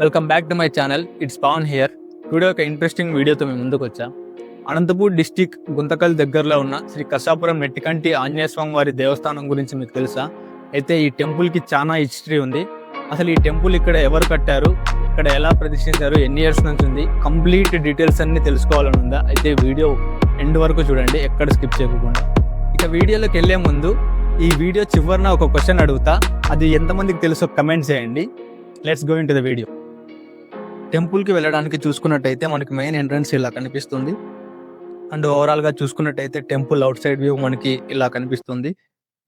Welcome back to my channel it's Pavan here today ఒక interesting వీడియోతో మేము ముందుకు వచ్చాం. అనంతపూర్ డిస్టిక్ గుంతకల్ దగ్గరలో ఉన్న శ్రీ కసాపురం నెట్టికంటి ఆంజనేయ స్వామి వారి దేవస్థానం గురించి మీకు తెలుసా? అయితే ఈ టెంపుల్కి చాలా హిస్టరీ ఉంది. అసలు ఈ టెంపుల్ ఇక్కడ ఎవరు కట్టారు? ఇక్కడ ఎలా ప్రతిష్ఠించారు? ఎన్ని ఇయర్స్ నుంచి ఉంది? కంప్లీట్ డీటెయిల్స్ అన్ని తెలుసుకోవాలని ఉందా? అయితే వీడియో ఎండ్ వరకు చూడండి. ఎక్కడ స్కిప్ చేయకుండా. ఇక వీడియోలోకి వెళ్ళే ముందు ఈ వీడియో చివరిన ఒక క్వశ్చన్ అడుగుతా. అది ఎంతమందికి తెలుసో కమెంట్ చేయండి. Let's go into the video టెంపుల్కి వెళ్ళడానికి చూసుకున్నట్టయితే మనకి మెయిన్ ఎంట్రన్స్ ఇలా కనిపిస్తుంది. అండ్ ఓవరాల్గా చూసుకున్నట్టయితే టెంపుల్ అవుట్ సైడ్ వ్యూ మనకి ఇలా కనిపిస్తుంది.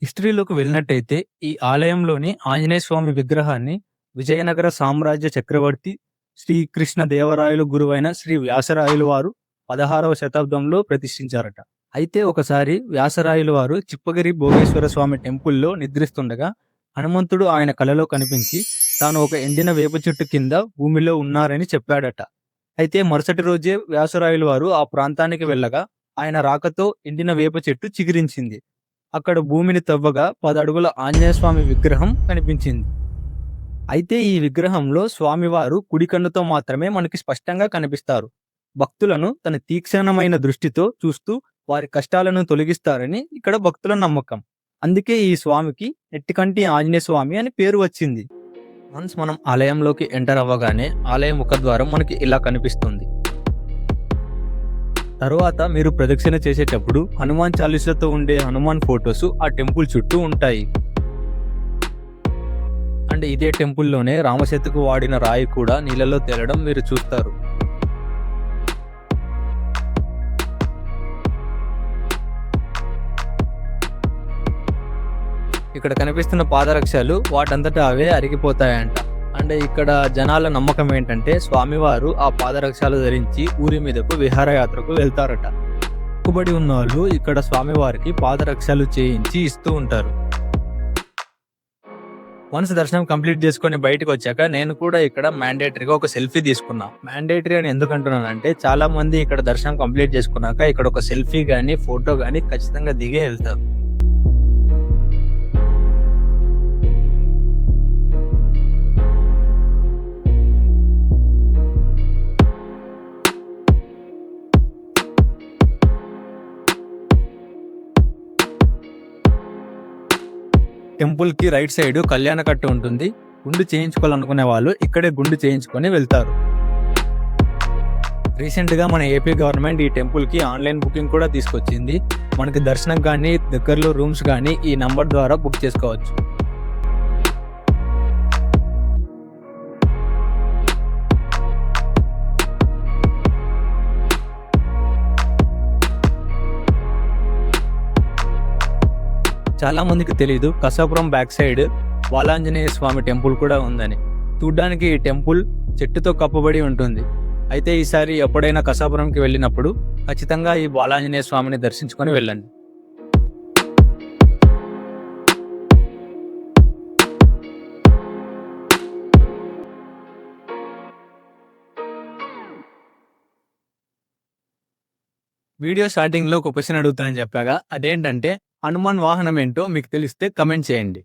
హిస్టరీలోకి వెళ్ళినట్టయితే ఈ ఆలయంలోని ఆంజనేయ స్వామి విగ్రహాన్ని విజయనగర సామ్రాజ్య చక్రవర్తి శ్రీకృష్ణ దేవరాయలు గురువైన శ్రీ వ్యాసరాయలు వారు పదహారవ శతాబ్దంలో ప్రతిష్ఠించారట. అయితే ఒకసారి వ్యాసరాయలు వారు చిప్పగిరి భోగేశ్వర స్వామి టెంపుల్లో నిద్రిస్తుండగా హనుమంతుడు ఆయన కలలో కనిపించి తాను ఒక ఎండిన వేప చెట్టు కింద భూమిలో ఉన్నారని చెప్పాడట. అయితే మరుసటి రోజే వ్యాసరాయుల వారు ఆ ప్రాంతానికి వెళ్ళగా ఆయన రాకతో ఎండిన వేప చెట్టు చిగురించింది. అక్కడ భూమిని తవ్వగా పది అడుగుల విగ్రహం కనిపించింది. అయితే ఈ విగ్రహంలో స్వామివారు కుడి కన్నుతో మాత్రమే మనకి స్పష్టంగా కనిపిస్తారు. భక్తులను తన తీక్షణమైన దృష్టితో చూస్తూ వారి కష్టాలను తొలగిస్తారని ఇక్కడ భక్తుల నమ్మకం. అందుకే ఈ స్వామికి నెట్టికంటి ఆంజనేయ స్వామి అని పేరు వచ్చింది. వన్స్ మనం ఆలయంలోకి ఎంటర్ అవ్వగానే ఆలయం ముఖద్వారం మనకి ఇలా కనిపిస్తుంది. తరువాత మీరు ప్రదక్షిణ చేసేటప్పుడు హనుమాన్ చాలీసాతో ఉండే హనుమాన్ ఫొటోస్ ఆ టెంపుల్ చుట్టూ ఉంటాయి. అండ్ ఇదే టెంపుల్లోనే రామసేతుకు వాడిన రాయి కూడా నీళ్ళలో తేలడం మీరు చూస్తారు. ఇక్కడ కనిపిస్తున్న పాదరక్షలు వాటంతటా అవే అరిగిపోతాయంట. అండ్ ఇక్కడ జనాల నమ్మకం ఏంటంటే స్వామివారు ఆ పాదరక్షలు ధరించి ఊరి మీదకు విహారయాత్రకు వెళ్తారట. మొక్కుబడి ఉన్న వాళ్ళు ఇక్కడ స్వామివారికి పాదరక్షలు చేయించి ఇస్తూ ఉంటారు. వన్స్ దర్శనం కంప్లీట్ చేసుకొని బయటకు వచ్చాక నేను కూడా ఇక్కడ మ్యాండేటరీగా ఒక సెల్ఫీ తీసుకున్నా. మ్యాండేటరీ అని ఎందుకంటున్నానంటే చాలా మంది ఇక్కడ దర్శనం కంప్లీట్ చేసుకున్నాక ఇక్కడ ఒక సెల్ఫీ కానీ ఫోటో కానీ ఖచ్చితంగా దిగే వెళ్తారు. టెంపుల్కి రైట్ సైడ్ కళ్యాణ కట్ట ఉంటుంది. గుండు చేయించుకోవాలనుకునే వాళ్ళు ఇక్కడే గుండు చేయించుకొని వెళ్తారు. రీసెంట్గా మన ఏపీ గవర్నమెంట్ ఈ టెంపుల్కి ఆన్లైన్ బుకింగ్ కూడా తీసుకొచ్చింది. మనకి దర్శనం కానీ దగ్గరలో రూమ్స్ కానీ ఈ నంబర్ ద్వారా బుక్ చేసుకోవచ్చు. చాలా మందికి తెలియదు Kasapuram back side Balanjaneya Swamy temple కూడా ఉందని. చూడ్డానికి ఈ టెంపుల్ చెట్టుతో కప్పబడి ఉంటుంది. అయితే ఈసారి ఎప్పుడైనా కసాపురంకి వెళ్ళినప్పుడు ఖచ్చితంగా ఈ బాలాంజనేయ స్వామిని దర్శించుకొని వెళ్ళండి. వీడియో స్టార్టింగ్లో ఒక క్వశ్చన్ అడుగుతానని చెప్పాగా. అదేంటంటే హనుమాన్ వాహనం ఏంటో మీకు తెలిస్తే కమెంట్ చేయండి.